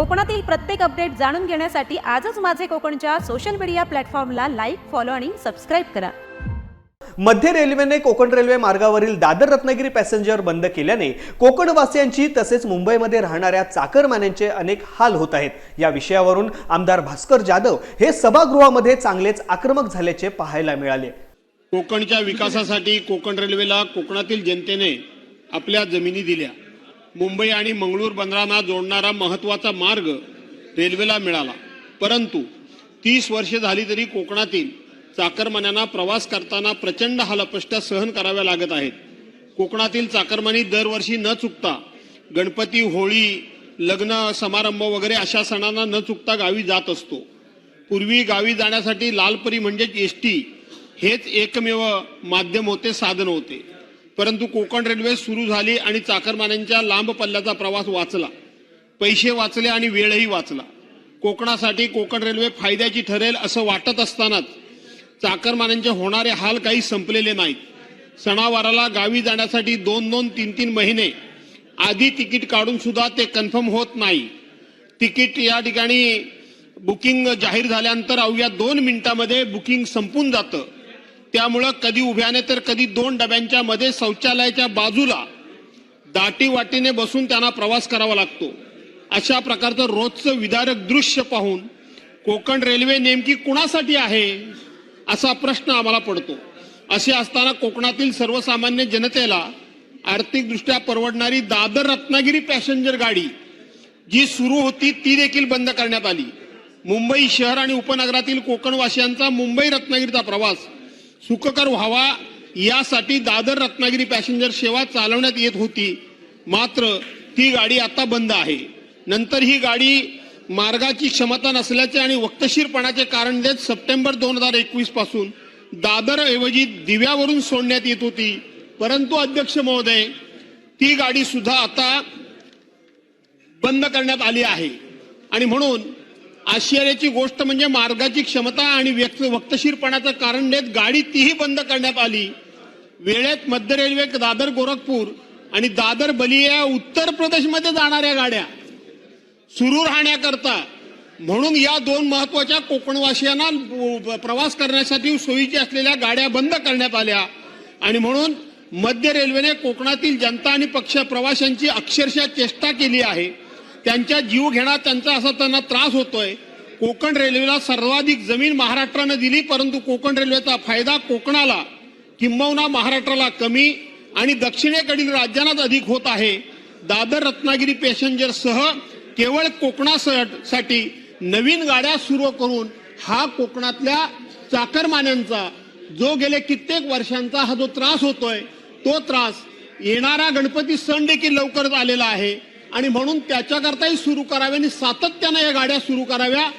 कोकणातील प्रत्येक अपडेट जाणून घेण्यासाठी आजच माझे कोकणच्या सोशल मीडिया प्लॅटफॉर्मला लाईक फॉलो आणि सबस्क्राईब करा. मध्य रेल्वेने कोकण रेल्वे मार्गावरील दादर रत्नागिरी पॅसेंजर बंद केल्याने कोकणवासियांची तसेच मुंबईमध्ये राहणाऱ्या चाकरमान्यांचे अनेक हाल होत आहेत. या विषयावरून आमदार भास्कर जाधव हे सभागृहामध्ये चांगलेच आक्रमक झाल्याचे पाहायला मिळाले. कोकणच्या विकासासाठी कोकण रेल्वेला कोकणातील जनतेने आपल्या जमिनी दिल्या. मुंबई आणि मंगळूर बंदरांना जोडणारा महत्त्वाचा मार्ग रेल्वेला मिळाला. परंतु तीस वर्षे झाली तरी कोकणातील चाकरमान्यांना प्रवास करताना प्रचंड हालअपेष्टा सहन कराव्या लागत आहेत. कोकणातील चाकरमानी दरवर्षी न चुकता गणपती होळी लग्न समारंभ वगैरे अशा सणांना न चुकता गावी जात असतो. पूर्वी गावी जाण्यासाठी लालपरी म्हणजेच एस टी हेच एकमेव माध्यम होते साधन होते. परंतु कोकण रेल्वे सुरू झाली आणि चाकरमान्यांच्या लांब पल्ल्याचा प्रवास वाचला. पैसे वाचले आणि वेळही वाचला. कोकणासाठी कोकण रेल्वे फायद्याची ठरेल असं वाटत असतानाच चाकरमान्यांचे होणारे हाल काही संपलेले नाहीत. सणावाराला गावी जाण्यासाठी दोन दोन तीन तीन महिने आधी तिकीट काढून सुद्धा ते कन्फर्म होत नाही. तिकीट या ठिकाणी बुकिंग जाहीर झाल्यानंतर अवघ्या दोन मिनिटांमध्ये बुकिंग संपून जातं. त्यामुळं कधी उभ्याने तर कधी दोन डब्यांच्या मध्ये शौचालयाच्या बाजूला दाटी वाटीने बसून त्यांना प्रवास करावा लागतो. अशा प्रकारचं रोजचं विदारक दृश्य पाहून कोकण रेल्वे नेमकी कुणासाठी आहे असा प्रश्न आम्हाला पडतो. असे असताना कोकणातील सर्वसामान्य जनतेला आर्थिकदृष्ट्या परवडणारी दादर रत्नागिरी पॅसेंजर गाडी जी सुरू होती ती देखील बंद करण्यात आली. मुंबई शहर आणि उपनगरातील कोकणवासियांचा मुंबई रत्नागिरीचा प्रवास सुखकर व्हावा यासाठी दादर रत्नागिरी पॅसेंजर सेवा चालवण्यात येत होती. मात्र ती गाडी आता बंद आहे. नंतर ही गाडी मार्गाची क्षमता नसल्याचे आणि वक्तशीरपणाचे कारण देत सप्टेंबर दोन हजार एकवीसपासून दादर ऐवजी दिव्यावरून सोडण्यात येत होती. परंतु अध्यक्ष महोदय ती गाडी सुद्धा आता बंद करण्यात आली आहे. आणि म्हणून आश्चर्याची गोष्ट म्हणजे मार्गाची क्षमता आणि व्यक्त वक्तशीरपणाचं कारण देत गाडी तीही बंद करण्यात आली. वेळेत मध्य रेल्वे दादर गोरखपूर आणि दादर बलिया उत्तर प्रदेशमध्ये जाणाऱ्या गाड्या सुरू राहण्याकरता. म्हणून या दोन महत्त्वाच्या कोकणवासियांना प्रवास करण्यासाठी सोयीच्या असलेल्या गाड्या बंद करण्यात आल्या. आणि म्हणून मध्य रेल्वेने कोकणातील जनता आणि पक्ष प्रवाशांची अक्षरशः चेष्टा केली आहे. त्यांच्या जीव घेण्यात त्यांचा असा त्यांना त्रास होतोय. कोकण रेल्वेला सर्वाधिक जमीन महाराष्ट्रानं दिली परंतु कोकण रेल्वेचा फायदा कोकणाला किंबहुना महाराष्ट्राला कमी आणि दक्षिणेकडील राज्यांनाच अधिक होत आहे. दादर रत्नागिरी पॅसेंजरसह केवळ कोकणासाठी नवीन गाड्या सुरू करून हा कोकणातल्या चाकरमान्यांचा जो गेले कित्येक वर्षांचा हा जो त्रास होतोय तो त्रास येणारा गणपती सण देखील लवकरच आलेला आहे. आणि म्हणून त्याच्याकरताही सुरू करावे आणि सातत्यानं या गाड्या सुरू कराव्या